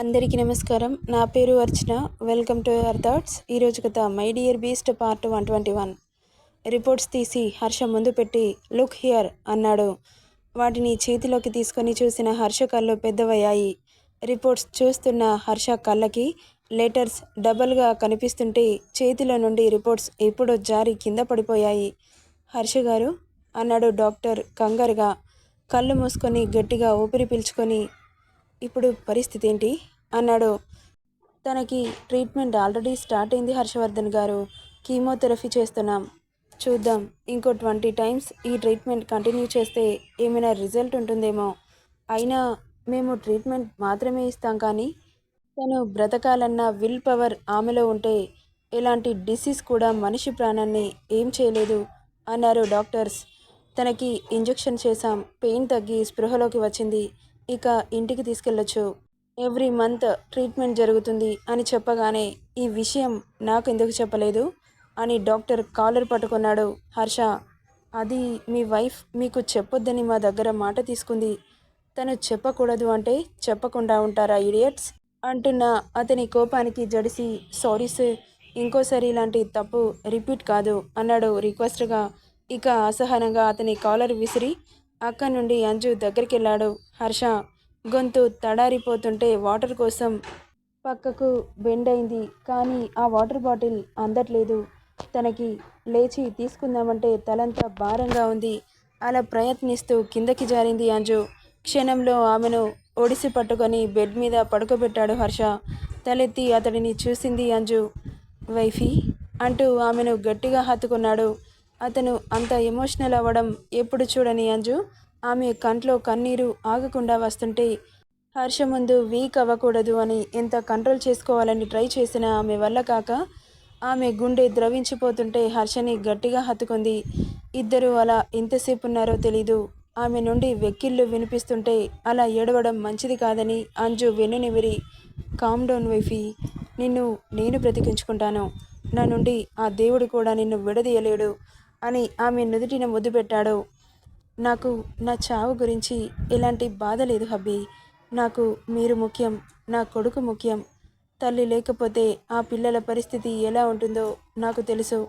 అందరికీ నమస్కారం. నా పేరు Archana. Welcome to our thoughts. ఈరోజు కథ my dear beast part one twenty one. Reports తీసి హర్ష ముందు పెట్టి లుక్ హియర్ అన్నాడు. వాటిని చేతిలోకి తీసుకొని చూసిన హర్ష కళ్ళు పెద్దవయ్యాయి. రిపోర్ట్స్ చూస్తున్న హర్ష కళ్ళకి లెటర్స్ డబల్గా కనిపిస్తుంటే చేతిలో నుండి రిపోర్ట్స్ ఎప్పుడో జారి కింద పడిపోయాయి. హర్ష గారు అన్నాడు డాక్టర్ కంగారుగా. కళ్ళు మూసుకొని గట్టిగా ఊపిరి పీల్చుకొని ఇప్పుడు పరిస్థితి ఏంటి? అన్నాడు. తనకి ట్రీట్మెంట్ ఆల్రెడీ స్టార్ట్ అయింది హర్షవర్ధన్ గారు. కీమోథెరపీ చేస్తున్నాం. చూద్దాం. ఇంకో ట్వంటీ టైమ్స్ ఈ ట్రీట్మెంట్ కంటిన్యూ చేస్తే ఏమైనా రిజల్ట్ ఉంటుందేమో. అయినా మేము ట్రీట్మెంట్ మాత్రమే ఇస్తాం కానీ తను బ్రతకాలన్న విల్ పవర్ ఆమెలో ఉంటే ఎలాంటి డిసీజ్ కూడా మనిషి ప్రాణాన్ని ఏం చేయలేదు అన్నారు డాక్టర్స్. తనకి ఇంజెక్షన్ చేశాం. పెయిన్ తగ్గి స్పృహలోకి వచ్చింది. ఇక ఇంటికి తీసుకెళ్ళొచ్చు. ఎవ్రీ మంత్ ట్రీట్మెంట్ జరుగుతుంది అని చెప్పగానే ఈ విషయం నాకు ఎందుకు చెప్పలేదు? అని డాక్టర్ కాలర్ పట్టుకున్నాడు. హర్ష అది మీ వైఫ్ మీకు చెప్పొద్దని మా దగ్గర మాట తీసుకుంది. తను చెప్పకూడదు అంటే చెప్పకుండా ఉంటారా ఇడియట్స్? అంటున్న అతని కోపానికి జడిసి సారీ సార్ ఇంకోసారి ఇలాంటి తప్పు రిపీట్ కాదు అన్నాడు రిక్వెస్ట్గా. ఇక అసహనంగా అతని కాలర్ విసిరి అక్కడి నుండి అంజు దగ్గరికి వెళ్ళాడు హర్ష గొంతు తడారిపోతుంటే వాటర్ కోసం పక్కకు బెండ్ అయింది కానీ ఆ వాటర్ బాటిల్ అందట్లేదు. తనకి లేచి తీసుకుందామంటే తలంతా భారంగా ఉంది. అలా ప్రయత్నిస్తూ కిందకి జారింది అంజు. క్షణంలో ఆమెను ఒడిసి పట్టుకొని బెడ్ మీద పడుకోబెట్టాడు హర్ష. తలెత్తి అతడిని చూసింది అంజు. వైఫీ? అంటూ ఆమెను గట్టిగా హత్తుకున్నాడు. అతను అంత ఎమోషనల్ అవ్వడం ఎప్పుడు చూడని అంజు ఆమె కంట్లో కన్నీరు ఆగకుండా వస్తుంటే హర్ష ముందు వీక్ అవ్వకూడదు అని ఎంత కంట్రోల్ చేసుకోవాలని ట్రై చేసిన ఆమె వల్ల కాక ఆమె గుండె ద్రవించిపోతుంటే హర్షని గట్టిగా హత్తుకుంది. ఇద్దరు అలా ఎంతసేపు ఉన్నారో తెలీదు. ఆమె నుండి వెక్కిళ్ళు వినిపిస్తుంటే అలా ఏడవడం మంచిది కాదని అంజు వెన్నునివిరి కామ్ డౌన్ వైఫీ నిన్ను నేను బ్రతికించుకుంటాను. నా నుండి ఆ దేవుడు కూడా నిన్ను విడదీయలేడు. అని ఆమె నుదుటిన ముద్దు పెట్టాడు. నాకు నా చావు గురించి ఎలాంటి బాధ లేదు హబ్బీ. నాకు మీరు ముఖ్యం నా కొడుకు ముఖ్యం. తల్లి లేకపోతే ఆ పిల్లల పరిస్థితి ఎలా ఉంటుందో నాకు తెలుసు.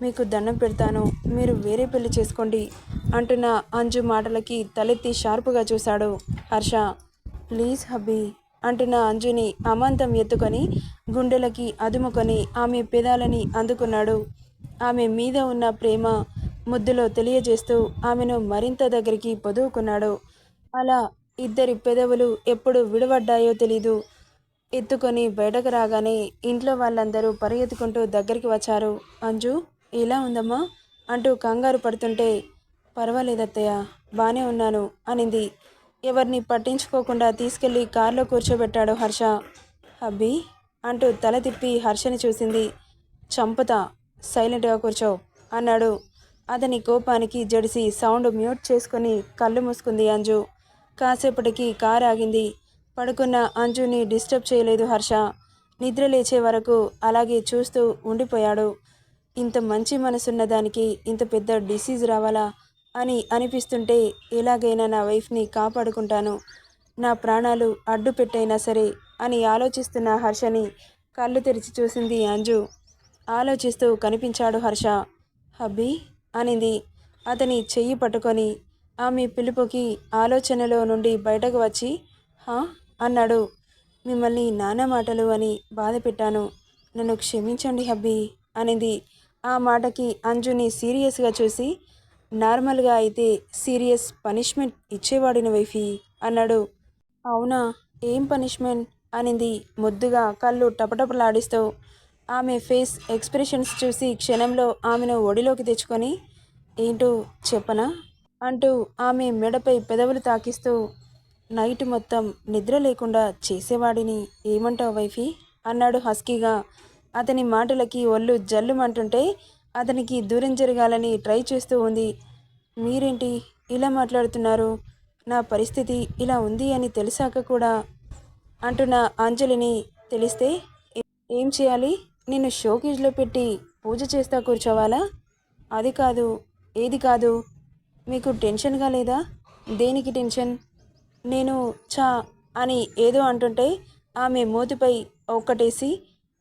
మీకు దండం పెడతాను. మీరు వేరే పెళ్ళి చేసుకోండి అంటున్న అంజు మాటలకి తలెత్తి షార్పుగా చూశాడు హర్ష. ప్లీజ్ హబ్బీ అంటున్న అంజుని అమాంతం ఎత్తుకొని గుండెలకి అదుముకొని ఆమె పెదాలని అందుకున్నాడు. ఆమె మీద ఉన్న ప్రేమ ముద్దులో తెలియజేస్తూ ఆమెను మరింత దగ్గరికి పొదువుకున్నాడు. అలా ఇద్దరి పెదవులు ఎప్పుడు విడవడ్డాయో తెలీదు. ఎత్తుకొని బయటకు రాగానే ఇంట్లో వాళ్ళందరూ పరిగెత్తుకుంటూ దగ్గరికి వచ్చారు. అంజు ఎలా ఉందమ్మా? అంటూ కంగారు పడుతుంటే పర్వాలేదత్తయ్య బానే ఉన్నాను అనింది. ఎవరిని పట్టించుకోకుండా తీసుకెళ్ళి కారులో కూర్చోబెట్టాడు హర్ష. అబ్బి అంటూ తల తిప్పి హర్షని చూసింది. చంపుతా సైలెంట్గా కూర్చో అన్నాడు. అతని కోపానికి జడిసి సౌండ్ మ్యూట్ చేసుకుని కళ్ళు మూసుకుంది అంజు. కాసేపటికి కారు ఆగింది. పడుకున్న అంజుని డిస్టర్బ్ చేయలేదు హర్ష. నిద్ర లేచే వరకు అలాగే చూస్తూ ఉండిపోయాడు. ఇంత మంచి మనసున్న దానికి ఇంత పెద్ద డిసీజ్ రావాలా అని అనిపిస్తుంటే ఎలాగైనా నా వైఫ్ని కాపాడుకుంటాను. నా ప్రాణాలు అడ్డు పెట్టైనా సరే అని ఆలోచిస్తున్న హర్షని కళ్ళు తెరిచి చూసింది అంజు. ఆలోచిస్తూ కనిపించాడు హర్ష. హబ్బీ అనింది. అతని చెయ్యి పట్టుకొని ఆమె పిలుపుకి ఆలోచనలో నుండి బయటకు వచ్చి హా? అన్నాడు. మిమ్మల్ని నానా మాటలు అని బాధ పెట్టాను. నన్ను క్షమించండి హబ్బీ అనింది. ఆ మాటకి అంజుని సీరియస్గా చూసి నార్మల్గా అయితే సీరియస్ పనిష్మెంట్ ఇచ్చేవాడిని వైఫీ! అన్నాడు. అవునా? ఏం పనిష్మెంట్? అనింది. ముద్దుగా కళ్ళు టపటపలాడిస్తూ ఆమె ఫేస్ ఎక్స్ప్రెషన్స్ చూసి క్షణంలో ఆమెను ఒడిలోకి తెచ్చుకొని ఏంటో చెప్పనా? అంటూ ఆమె మెడపై పెదవులు తాకిస్తూ నైట్ మొత్తం నిద్ర లేకుండా చేసేవాడిని ఏమంటావు వైఫీ? అన్నాడు హస్కీగా. అతని మాటలకి ఒళ్ళు జల్లుమంటుంటే అతనికి దూరం జరగాలని ట్రై చేస్తూ ఉంది. మీరేంటి ఇలా మాట్లాడుతున్నారు? నా పరిస్థితి ఇలా ఉంది అని తెలిసాక కూడా? అంటున్న అంజలిని తెలిస్తే ఏం చేయాలి? నిన్ను షోకేజ్లో పెట్టి పూజ చేస్తా కూర్చోవాలా? అది కాదు ఏది కాదు. మీకు టెన్షన్గా లేదా? దేనికి టెన్షన్? నేను చా అని ఏదో అంటుంటే ఆమె మూతిపై ఒక్కటేసి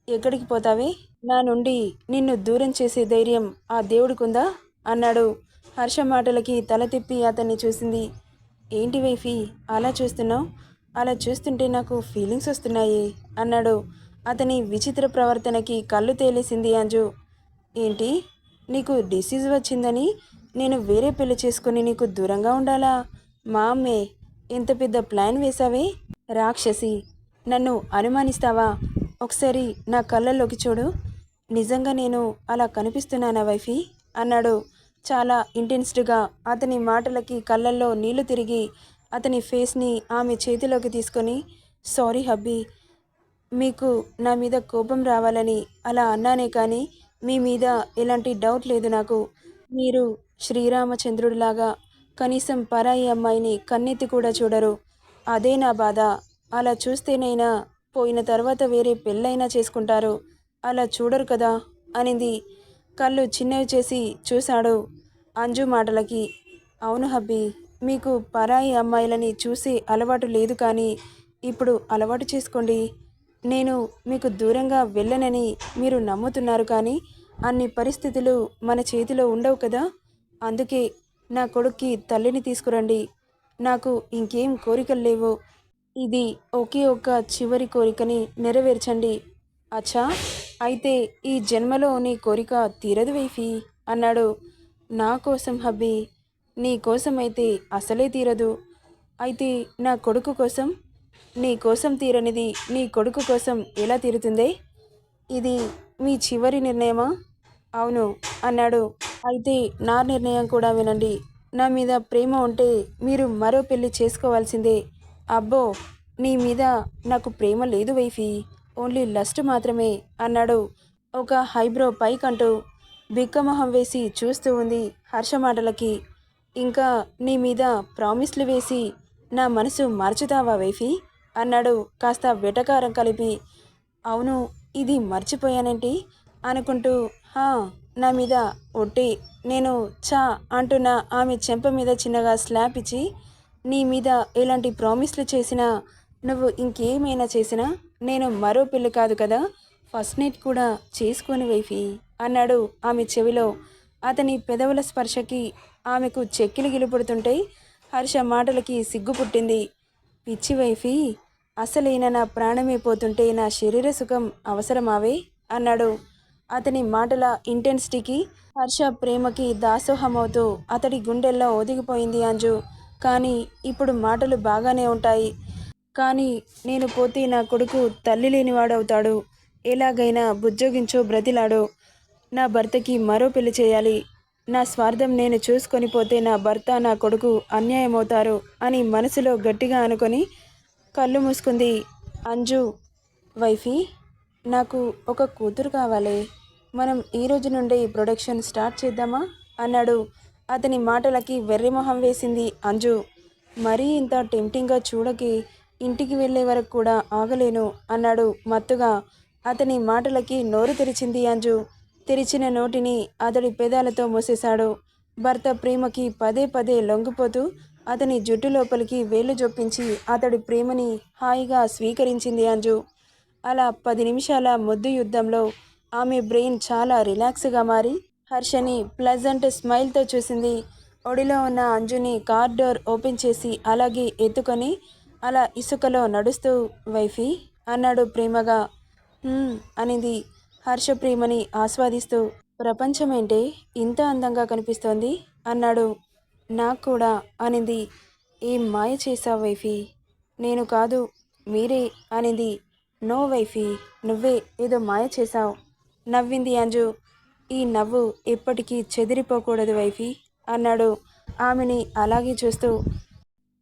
ఎక్కడికి పోతావే? నా నుండి నిన్ను దూరం చేసే ధైర్యం ఆ దేవుడికుందా? అన్నాడు. హర్ష మాటలకి తల తిప్పి అతన్ని చూసింది. ఏంటి వైఫీ అలా చూస్తున్నావు? అలా చూస్తుంటే నాకు ఫీలింగ్స్ వస్తున్నాయి అన్నాడు. అతని విచిత్ర ప్రవర్తనకి కళ్ళు తేలేసింది అంజు. ఏంటి? నీకు డిసీజ్ వచ్చిందని? నేను వేరే పెళ్ళి చేసుకుని నీకు దూరంగా ఉండాలా? మా అమ్మే ఎంత పెద్ద ప్లాన్ వేశావే? రాక్షసి నన్ను అనుమానిస్తావా? ఒకసారి నా కళ్ళల్లోకి చూడు. నిజంగా నేను అలా కనిపిస్తున్నానా వైఫీ? అన్నాడు చాలా ఇంటెన్స్డ్గా అతని మాటలకి కళ్ళల్లో నీళ్ళు తిరిగి అతని ఫేస్ని ఆమె చేతిలోకి తీసుకొని సారీ హబ్బీ మీకు నా మీద కోపం రావాలని అలా అన్నానే కానీ మీ మీద ఎలాంటి డౌట్ లేదు నాకు. మీరు శ్రీరామచంద్రుడిలాగా కనీసం పరాయి అమ్మాయిని కన్నెత్తి కూడా చూడరు. అదే నా బాధ. అలా చూస్తేనైనా పోయిన తర్వాత వేరే పెళ్ళైనా చేసుకుంటారు. అలా చూడరు కదా అనింది. కళ్ళు చిన్నవి చేసి చూశాడు అంజు మాటలకి. అవును హబ్బీ మీకు పరాయి అమ్మాయిలని చూసే అలవాటు లేదు కానీ ఇప్పుడు అలవాటు చేసుకోండి. నేను మీకు దూరంగా వెళ్ళనని మీరు నమ్ముతున్నారు కానీ అన్ని పరిస్థితులు మన చేతిలో ఉండవు కదా? అందుకే నా కొడుక్కి తల్లిని తీసుకురండి. నాకు ఇంకేం కోరికలు లేవు. ఇది ఒకే ఒక్క చివరి కోరికని నెరవేర్చండి. అచ్చా అయితే ఈ జన్మలో నీ కోరిక తీరదు వైఫీ అన్నాడు. నా కోసం హబ్బీ నీ కోసమైతే అయితే అసలే తీరదు. అయితే నా కొడుకు కోసం నీ కోసం తీరనిది నీ కొడుకు కోసం ఎలా తీరుతుందే? ఇది మీ చివరి నిర్ణయమా? అవును అన్నాడు. అయితే నా నిర్ణయం కూడా వినండి. నా మీద ప్రేమ ఉంటే మీరు మరో పెళ్ళి చేసుకోవాల్సిందే. అబ్బో నీ మీద నాకు ప్రేమ లేదు వైఫీ. ఓన్లీ లస్ట్ మాత్రమే అన్నాడు. ఒక హైబ్రో పైకంటూ బిక్కమొహం వేసి చూస్తూ ఉంది హర్ష మాటలకి. ఇంకా నీ మీద ప్రామిస్లు వేసి నా మనసు మార్చుతావా వైఫీ? అన్నాడు. కాస్త వెటకారం కలిపి అవును ఇది మర్చిపోయానేంటి? అనుకుంటూ హా నా మీద ఒట్టి నేను చా అంటున్న ఆమె చెంప మీద చిన్నగా స్లాప్ ఇచ్చి నీ మీద ఎలాంటి ప్రామిస్లు చేసినా నువ్వు ఇంకేమైనా చేసినా నేను మరో పెళ్ళి కాదు కదా ఫస్ట్ నైట్ కూడా చేసుకొని వైఫీ అన్నాడు ఆమె చెవిలో. అతని పెదవుల స్పర్శకి ఆమెకు చెక్కిలు గిలుపడుతుంటే హర్ష మాటలకి సిగ్గు పుట్టింది పిచ్చి వైఫీ అసలైన నా ప్రాణమే పోతుంటే నా శరీర సుఖం అవసరమావే? అన్నాడు. అతని మాటల ఇంటెన్సిటీకి హర్ష ప్రేమకి దాసోహమవుతూ అతడి గుండెల్లో ఒదిగిపోయింది అంజు. కానీ ఇప్పుడు మాటలు బాగానే ఉంటాయి. కానీ నేను పోతే నా కొడుకు తల్లి లేనివాడవుతాడు ఎలాగైనా బుజ్జోగించో బ్రతిలాడు. నా భర్తకి మరో పెళ్ళి చేయాలి. నా స్వార్థం నేను చూసుకొని పోతే నా భర్త నా కొడుకు అన్యాయమవుతారు అని మనసులో గట్టిగా అనుకొని కళ్ళు మూసుకుంది. అంజు వైఫీ నాకు ఒక కూతురు కావాలి. మనం ఈ రోజు నుండి ప్రొడక్షన్ స్టార్ట్ చేద్దామా? అన్నాడు. అతని మాటలకి వెర్రి మొహం వేసింది అంజు. మరీ ఇంత టెంప్టింగ్గా చూడకి ఇంటికి వెళ్ళే వరకు కూడా ఆగలేను అన్నాడు మత్తుగా. అతని మాటలకి నోరు తెరిచింది అంజు. తెరిచిన నోటిని అతడి పెదాలతో మూసేశాడు. భర్త ప్రేమకి పదే పదే లొంగిపోతూ అతని జుట్టు లోపలికి వేలు జొప్పించి అతడి ప్రేమని హాయిగా స్వీకరించింది అంజు. అలా పది నిమిషాల ముద్దు యుద్ధంలో ఆమె బ్రెయిన్ చాలా రిలాక్స్గా మారి హర్షని ప్లజెంట్ స్మైల్తో చూసింది. ఒడిలో ఉన్న అంజుని కార్ డోర్ ఓపెన్ చేసి అలాగే ఎత్తుకొని అలా ఇసుకలో నడుస్తూ వైఫీ అన్నాడు ప్రేమగా. అనింది హర్ష ప్రేమని ఆస్వాదిస్తూ. ప్రపంచమేంటే ఇంత అందంగా కనిపిస్తోంది అన్నాడు నాకు కూడా అనింది. ఏం మాయ చేశావు వైఫీ? నేను కాదు మీరే అనింది. నో వైఫీ నువ్వే ఏదో మాయ చేశావు నవ్వింది అంజు. ఈ నవ్వు ఎప్పటికీ చెదిరిపోకూడదు వైఫీ అన్నాడు. ఆమెని అలాగే చూస్తూ.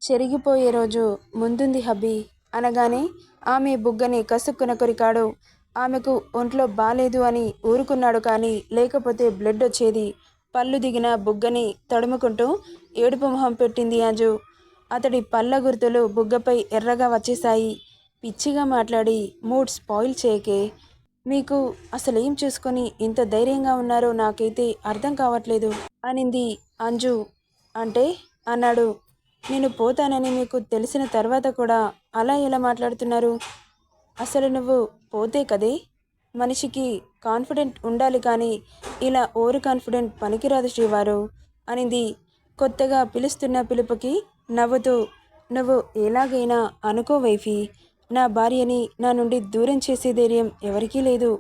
చెరిగిపోయే రోజు ముందుంది హబ్బీ అనగానే ఆమె బుగ్గని కసుక్కున కొరికాడు. ఆమెకు ఒంట్లో బాలేదు అని ఊరుకున్నాడు కానీ లేకపోతే బ్లడ్ వచ్చేది పళ్ళు దిగిన బుగ్గని తడుముకుంటూ ఏడుపు మొహం పెట్టింది అంజు. అతడి పళ్ళ గుర్తులు బుగ్గపై ఎర్రగా వచ్చేశాయి. పిచ్చిగా మాట్లాడి మూడ్ స్పాయిల్ చేయకే. మీకు అసలేం చూసుకొని ఇంత ధైర్యంగా ఉన్నారో నాకైతే అర్థం కావట్లేదు అనింది అంజు. అంటే? అన్నాడు. నేను పోతానని మీకు తెలిసిన తర్వాత కూడా అలా ఎలా మాట్లాడుతున్నారు? అసలు నువ్వు పోతే కదే? మనిషికి కాన్ఫిడెంట్ ఉండాలి కానీ ఇలా ఓవర్ కాన్ఫిడెంట్ పనికిరాదు శ్రీవారు అనింది. కొత్తగా పిలుస్తున్న పిలుపుకి నవ్వుతూ నువ్వు ఎలాగైనా అనుకో వైఫీ నా భార్యని నా నుండి దూరం చేసే ధైర్యం ఎవరికీ లేదు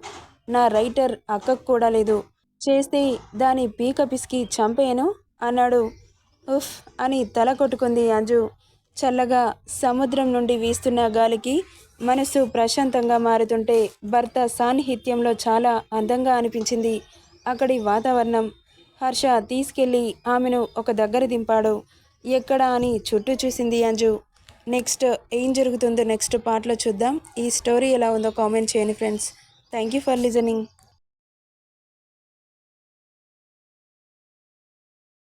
నా రైటర్ అక్కకు కూడా లేదు చేస్తే దాని పీక పిసికి చంపేయను అన్నాడు. ఉఫ్ అని తల కొట్టుకుంది అంజు. చల్లగా సముద్రం నుండి వీస్తున్న గాలికి మనసు ప్రశాంతంగా మారుతుంటే భర్త సాన్నిహిత్యంలో చాలా అందంగా అనిపించింది. అక్కడి వాతావరణం హర్ష తీసుకెళ్ళి ఆమెను ఒక దగ్గర దింపాడు. ఎక్కడ అని చుట్టూ చూసింది అంజు. నెక్స్ట్ ఏం జరుగుతుందో నెక్స్ట్ పార్ట్లో చూద్దాం. ఈ స్టోరీ ఎలా ఉందో కామెంట్ చేయండి friends. Thank you for listening.